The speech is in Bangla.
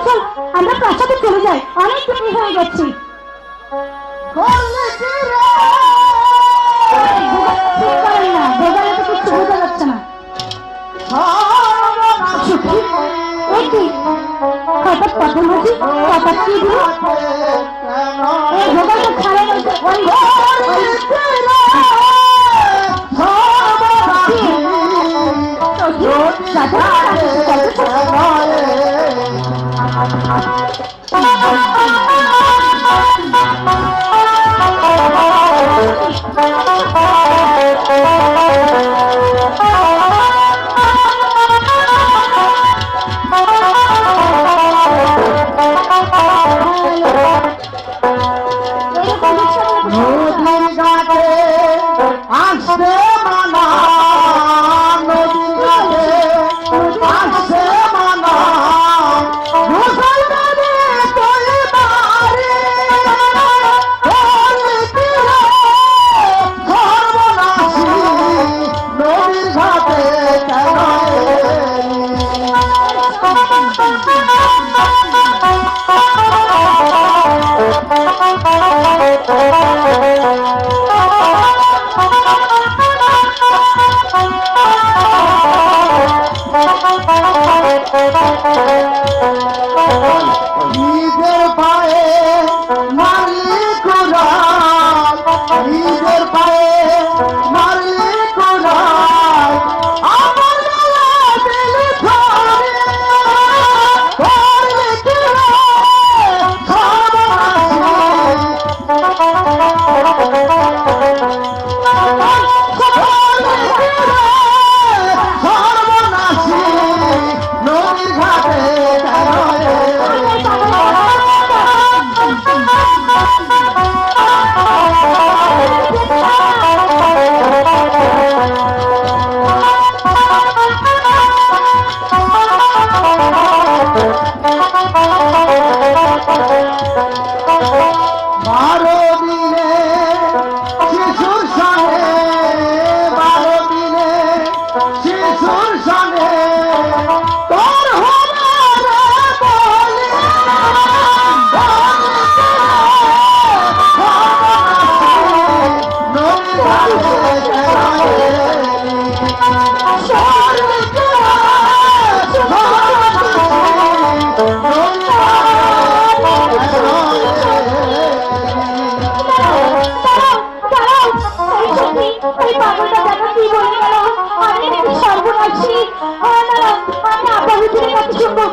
চল আমরা প্রাসাদে চলে যাই অনেক দেরি হয়ে গেছে হঠাৎ কথা বলছি কথা কি দিল ভোগাল Oh. Thank you. Claro! వచ్చి అలా అలా పవిత్ర పట్టుకుందాం